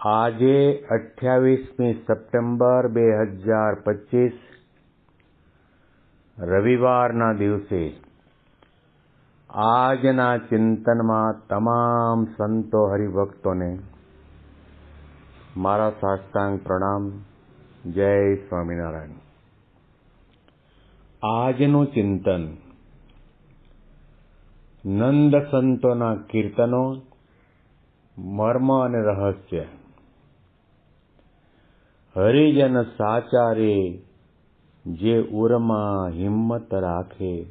આજે અઠ્યાવીસમી સપ્ટેમ્બર બે હજાર પચીસ, રવિવારના દિવસે આજના ચિંતનમાં તમામ સંતો હરિભક્તોને મારા સાષ્ટાંગ પ્રણામ. જય સ્વામિનારાયણ. આજનું ચિંતન નંદ સંતોના કીર્તનો, મર્મ અને રહસ્ય હરિજન સાચા રે જે ઉરમાં હિંમત રાખે.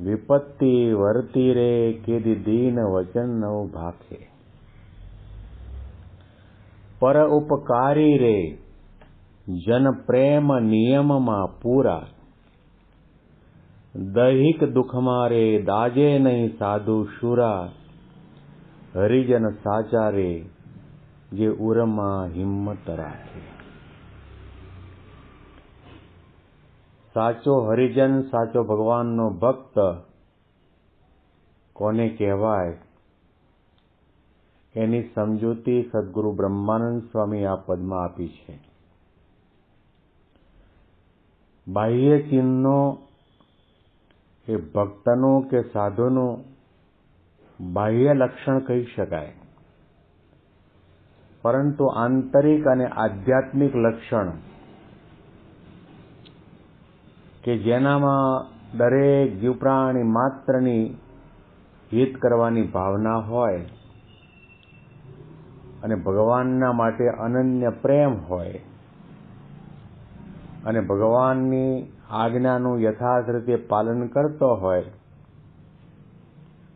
વિપત્તિ વર્તી રે કેદી દીન વચન નવ ભાખે. પર ઉપકારી રે જન પ્રેમ નિયમમાં પૂરા. દૈહિક દુઃખમાં રે દાજે નહીં સાધુ શુરા. હરિજન સાચા રે જે ઉરમાં હિંમત રાખે. સાચો હરિજન, સાચો ભગવાનનો ભક્ત કોને કહેવાય? એની સમજૂતી સદગુરુ બ્રહ્માનંદ સ્વામી આ પદમાં આપી છે. બાહ્ય ચિહ્નો એ ભક્તનું કે સાધુનું બાહ્ય લક્ષણ કહી શકાય. પરંતુ આંતરિક અને આધ્યાત્મિક લક્ષણ કે જેનામાં દરેક જીવપ્રાણી માત્રની હિત કરવાની ભાવના હોય અને ભગવાનના માટે અનન્ય પ્રેમ હોય અને ભગવાનની આજ્ઞાનું યથાર્થ રીતે પાલન કરતો હોય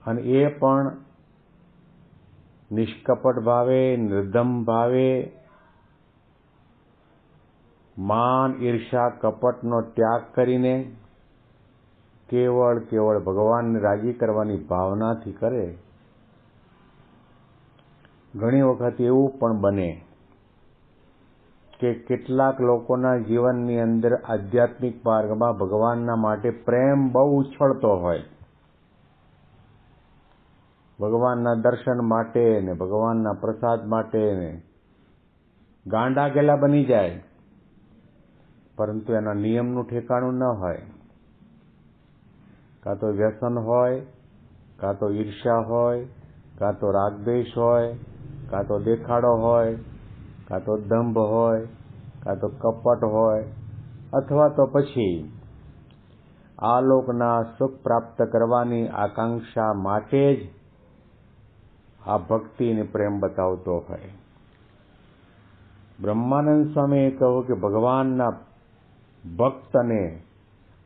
અને એ પણ નિષ્કપટ ભાવે નિર્ધમ ભાવે માન ઈર્ષા કપટનો ત્યાગ કરીને કેવળ કેવળ ભગવાનને રાજી કરવાની ભાવનાથી કરે. ઘણી વખત એવું પણ બને કે કેટલાક લોકોના જીવનની અંદર આધ્યાત્મિક માર્ગમાં ભગવાનના માટે પ્રેમ બહુ ઉછળતો હોય. ભગવાનના દર્શન માટે ને ભગવાનના પ્રસાદ માટે ને ગાંડા ગેલા બની જાય. પરંતુ એના નિયમનું ઠેકાણું ન હોય. કાં તો વ્યસન હોય, કાં તો ઈર્ષા હોય, કાં તો રાગદ્વેષ હોય, કાં તો દેખાડો હોય, કાં તો દંભ હોય, કાં તો કપટ હોય, અથવા તો પછી આ લોકના સુખ પ્રાપ્ત કરવાની આકાંક્ષા માટે જ આ ભક્તિ અને પ્રેમ બતાવતો હોય. બ્રહ્માનંદ સ્વામીએ કહ્યું કે ભગવાનના ભક્તને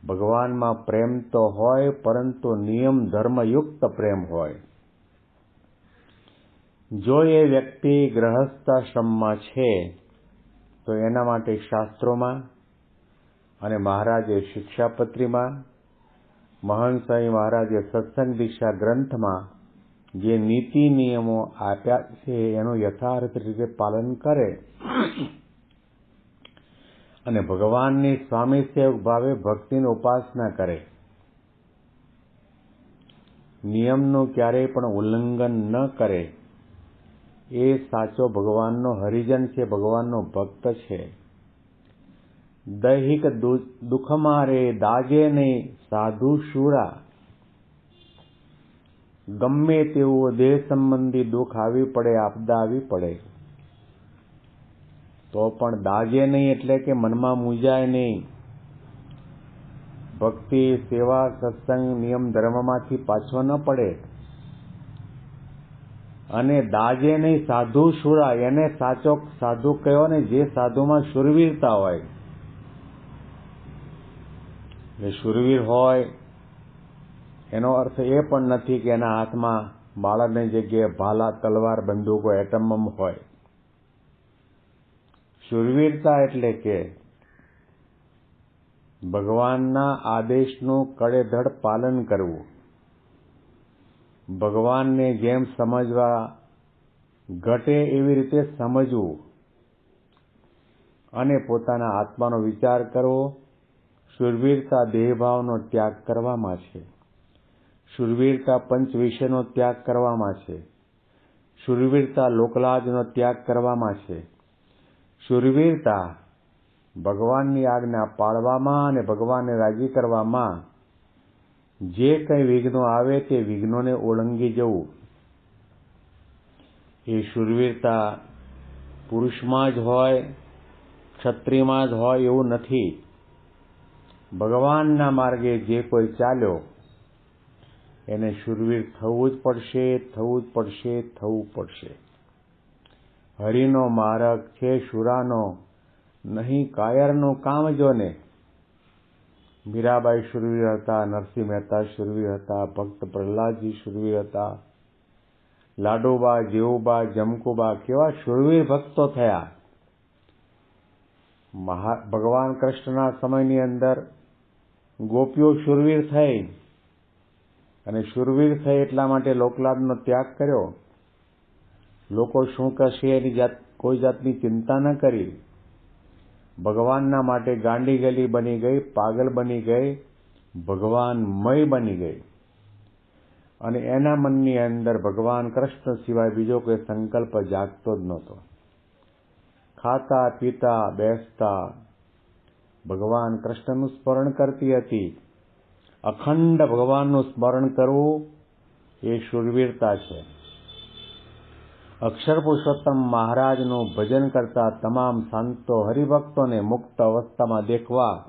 ભગવાનમાં પ્રેમ તો હોય, પરંતુ નિયમ ધર્મયુક્ત પ્રેમ હોય. જો એ વ્યક્તિ ગ્રહસ્થાશ્રમમાં છે, તો એના માટે શાસ્ત્રોમાં અને મહારાજે શિક્ષાપત્રીમાં, મહંત સ્વામી મહારાજે સત્સંગ દીક્ષા ગ્રંથમાં જે નીતિ નિયમો આપ્યા છે, એનું યથાર્થ રીતે પાલન કરે. અને ભગવાનની સ્વામી સેવક ભાવે ભક્તિની ઉપાસના કરે. નિયમનું ક્યારેય પણ ઉલ્લંઘન ન કરે. એ સાચો ભગવાનનો હરિજન છે, ભગવાનનો ભક્ત છે. દૈહિક દુઃખમાં રે, દાજે નહીં, સાધુ શુરા. ગમે તેવું દેહ સંબંધી દુઃખ આવી પડે, આપદા આવી પડે. તો પણ દાજે નહીં એટલે કે મનમાં મૂંઝાય નહીં. ભક્તિ, સેવા, સત્સંગ, નિયમ ધર્મમાંથી પાછો ન પડે. અને દાજે નહીં સાધુ શુરા એને સાચો સાધુ કયો ને જે સાધુમાં શુરવીરતા હોય. એ શુરવીર હોય એનો અર્થ એ પણ નથી કે એના હાથમાં બાળકની જગ્યાએ ભાલા, તલવાર, બંદૂકો, એટમમ હોય. શુરવીરતા એટલે કે ભગવાનના આદેશનું કડેધડ પાલન કરવું. ભગવાનને જેમ સમજવા ઘટે એવી રીતે સમજવું અને પોતાના આત્માનો વિચાર કરવો શુરવીરતા દેહભાવનો ત્યાગ કરવામાં છે. શુરવીરતા પંચ વિષયનો ત્યાગ કરવામાં છે. શુરવીરતા લોકલાજનો ત્યાગ કરવામાં છે. શુરવીરતા ભગવાનની આજ્ઞા પાળવામાં અને ભગવાનને રાજી કરવામાં જે કંઈ વિઘ્નો આવે તે વિઘ્નોને ઓળંગી જવું. એ શુરવીરતા પુરુષમાં જ હોય, ક્ષત્રિયમાં જ હોય એવું નથી. ભગવાનના માર્ગે જે કોઈ ચાલ્યો એને શુરવીર થવું જ પડશે, થવું જ પડશે, થવું પડશે. હરિનો મારક છે શુરાનો, નહીં કાયરનું કામ જોને મીરાબાઈ શુરવીર હતા, નરસિંહ મહેતા શુરવીર હતા, ભક્ત પ્રહલાદજી શુરવીર હતા. લાડુબા જેવુબા જમકુબા કેવા શુરવીર ભક્તો થયા. મહા, ભગવાન કૃષ્ણના સમયની અંદર ગોપીઓ શુરવીર થઈ. અને શુરવીર થઈ એટલા માટે લોકલાભનો ત્યાગ કર્યો. લોકો શું કહેશે એની જાત, કોઈ જાતની ચિંતા ન કરી. ભગવાનના માટે ગાંડી ગલી બની ગઈ, પાગલ બની ગઈ, ભગવાનમય બની ગઈ. અને એના મનની અંદર ભગવાન કૃષ્ણ સિવાય બીજો કોઈ સંકલ્પ જાગતો જ નહોતો. ખાતા, પીતા, બેસતા ભગવાન કૃષ્ણનું સ્મરણ કરતી હતી. અખંડ ભગવાનનું સ્મરણ કરવું એ શુરવીરતા છે. અક્ષર પુરુષોત્તમ મહારાજનું ભજન કરતા તમામ સંતો હરિભક્તોને મુક્ત અવસ્થામાં દેખવા,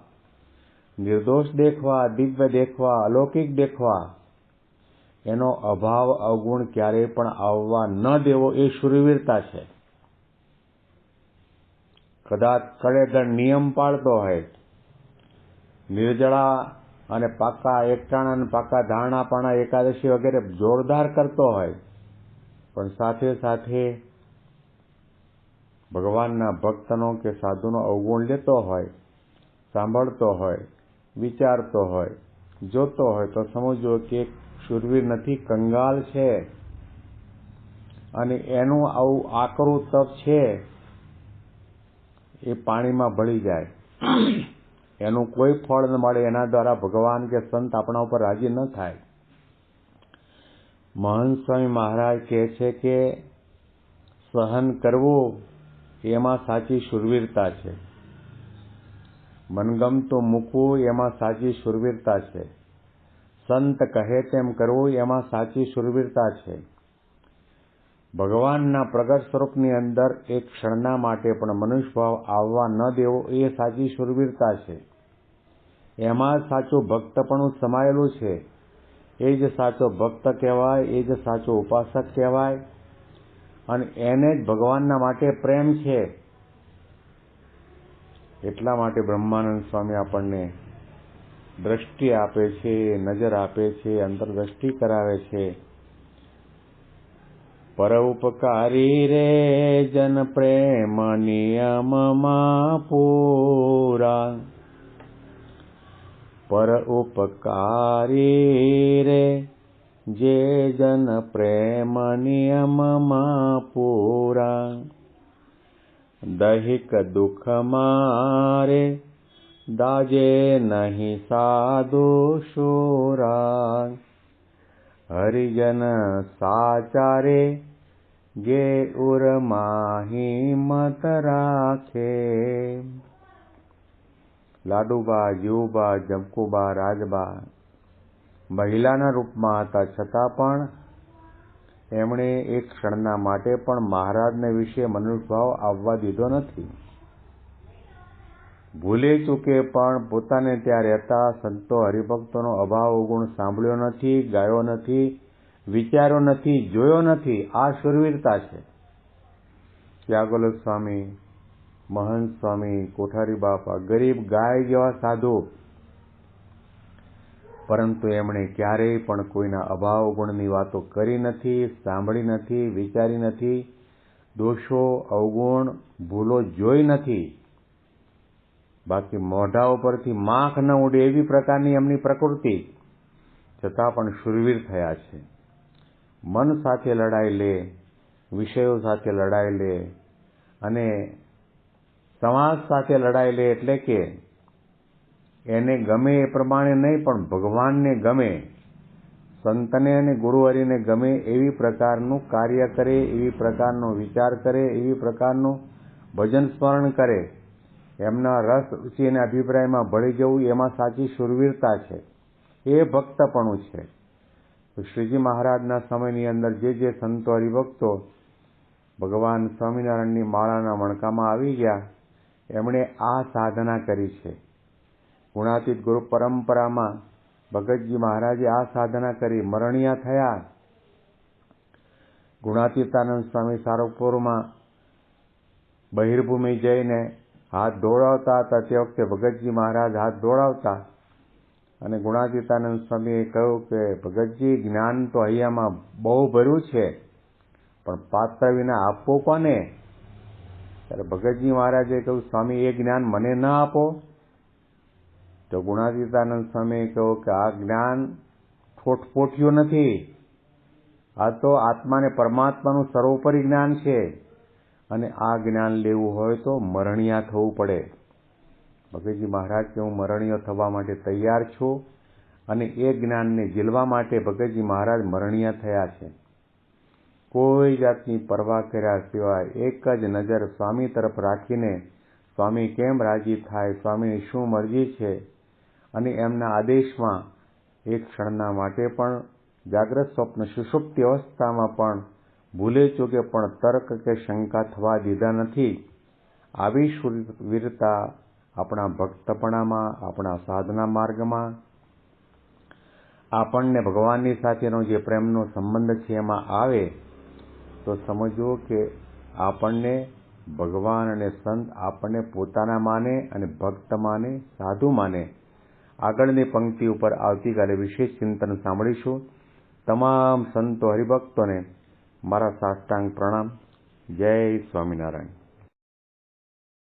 નિર્દોષ દેખવા, દિવ્ય દેખવા, અલૌકિક દેખવા, એનો અભાવ અવગુણ ક્યારેય પણ આવવા ન દેવો એ શુરવીરતા છે. કદાચ કડેદળ નિયમ પાળતો હોય, નિર્જળા અને પાકા એકટાણા અને પાકા ધારણાપાણા એકાદશી વગેરે જોરદાર કરતો હોય, પણ સાથે સાથે ભગવાનના ભક્તનો કે સાધુનો અવગુણ લેતો હોય, સાંભળતો હોય, વિચારતો હોય, જોતો હોય, તો સમજવો કે શુરવીર નથી, કંગાલ છે. અને એનું આવું આકરું તપ છે, એ પાણીમાં ભળી જાય. એનું કોઈ ફળ ન મળે એના દ્વારા ભગવાન કે સંત આપણા ઉપર રાજી ન થાય. મહંત સ્વામી મહારાજ કહે છે કે સહન કરવું એમાં સાચી શુરવીરતા છે. મનગમતું મૂકવું એમાં સાચી શુરવીરતા છે. સંત કહે તેમ કરવું એમાં સાચી શુરવીરતા છે. ભગવાનના પ્રગટ સ્વરૂપની અંદર એક ક્ષણના માટે પણ મનુષ્યભાવ આવવા ન દેવો એ સાચી શુરવીરતા છે. એમાં સાચું ભક્તપણું સમાયેલું છે. એ જ સાચો ભક્ત કહેવાય, એ જ સાચો ઉપાસક કહેવાય અને એને જ ભગવાનના માટે પ્રેમ છે. એટલા માટે બ્રહ્માનંદ સ્વામી આપણને દ્રષ્ટિ આપે છે, નજર આપે છે, અંતરદ્રષ્ટિ કરાવે છે. उपकारि रे जन प्रेम नियम मा पूरा पर उपकारी रे जे जन प्रेम नियम मा पूरा दैहिक दुख मारे दाजे नहि साधु शोरा। હરિજન સાચારે જે ઉરમાહી મત રાખે. લાડુબા જીવબા જમકુબા, રાજબા મહિલાના રૂપમાં હતા. છતાં પણ એમણે એક ક્ષણના માટે પણ મહારાજને વિશે મનુષ્યભાવ આવવા દીધો નથી. ભૂલે ચૂકે પણ પોતાને ત્યાં રહેતા સંતો હરિભક્તોનો અભાવ ગુણ સાંભળ્યો નથી, ગાયો નથી, વિચાર્યો નથી, જોયો નથી. આ શુરવીરતા છે. ત્યાગોલ સ્વામી, મહંત સ્વામી, કોઠારી બાપા, ગરીબ ગાય જેવા સાધુ. પરંતુ એમણે ક્યારેય પણ કોઈના અભાવ ગુણની વાતો કરી નથી, સાંભળી નથી, વિચારી નથી. દોષો, અવગુણ, ભૂલો જોઈ નથી. બાકી મોઢા ઉપરથી માખ ન ઉડે એવી પ્રકારની એમની પ્રકૃતિ. છતાં પણ શુરવીર થયા છે. મન સાથે લડાઈ લે, વિષયો સાથે લડાઈ લે અને સમાજ સાથે લડાઈ લે એટલે કે એને ગમે એ પ્રમાણે નહીં, પણ ભગવાનને ગમે, સંતને અને ગુરુહરિને ગમે એવી પ્રકારનું કાર્ય કરે, એવી પ્રકારનો વિચાર કરે, એવી પ્રકારનું ભજન સ્મરણ કરે. એમના રસ રુચિ અને અભિપ્રાયમાં ભળી જવું એમાં સાચી શુરવીરતા છે. એ ભક્તપણું છે. શ્રીજી મહારાજના સમયની અંદર જે જે સંતો હરિભક્તો ભગવાન સ્વામિનારાયણની માળાના મણકામાં આવી ગયા, એમણે આ સાધના કરી છે. ગુણાતીત ગુરુ પરંપરામાં ભગતજી મહારાજે આ સાધના કરી, મરણિયા થયા. ગુણાતીતાનંદ સ્વામી સારોપુરમાં બહિર્ભૂમિ જઈને હાથ દોડાવતા હતા તે વખતે ભગતજી મહારાજ હાથ દોડાવતા અને ગુણાતીતાનંદ સ્વામીએ કહ્યું કે, ભગતજી, જ્ઞાન તો અહીંયામાં બહુ ભર્યું છે, પણ પાત્ર વિના આપવો કોને? ત્યારે ભગતજી મહારાજે કહ્યું, સ્વામી, એ જ્ઞાન મને ના આપો. તો ગુણાતીતાનંદ સ્વામીએ કહ્યું કે, આ જ્ઞાન ઠોઠપોઠિયું નથી. આ તો આત્માને પરમાત્માનું સર્વોપરી જ્ઞાન છે. અને આ જ્ઞાન લેવું હોય તો મરણિયા થવું પડે. ભગતજી મહારાજ કે, હું મરણીય થવા માટે તૈયાર છું અને એ જ્ઞાનને ઝીલવા માટે ભગતજી મહારાજ મરણીય થયા છે. કોઈ જાતની પરવા કર્યા સિવાય એક જ નજર સ્વામી તરફ રાખીને, સ્વામી કેમ રાજી થાય? સ્વામીની શું મરજી છે? અને એમના આદેશમાં એક ક્ષણના માટે પણ જાગ્રત સ્વપ્ન, સુષુપ્તિ અવસ્થામાં પણ ભૂલે ચૂકે પણ તર્ક કે શંકા થવા દીધા નથી, આવી શૂરવીરતા આપણા ભક્તપણામાં, આપણા સાધના માર્ગમાં. આપણને ભગવાનની સાથેનો જે પ્રેમનો સંબંધ છે એમાં આવે, તો સમજવો કે આપણને ભગવાન અને સંત આપણને પોતાના માને અને ભક્ત માને, સાધુ માને. આગળની પંક્તિ ઉપર આવતીકાલે વિશેષ ચિંતન સાંભળીશું. તમામ સંતો હરિભક્તોને મારા સાષ્ટાંગ પ્રણામ. જય સ્વામિનારાયણ.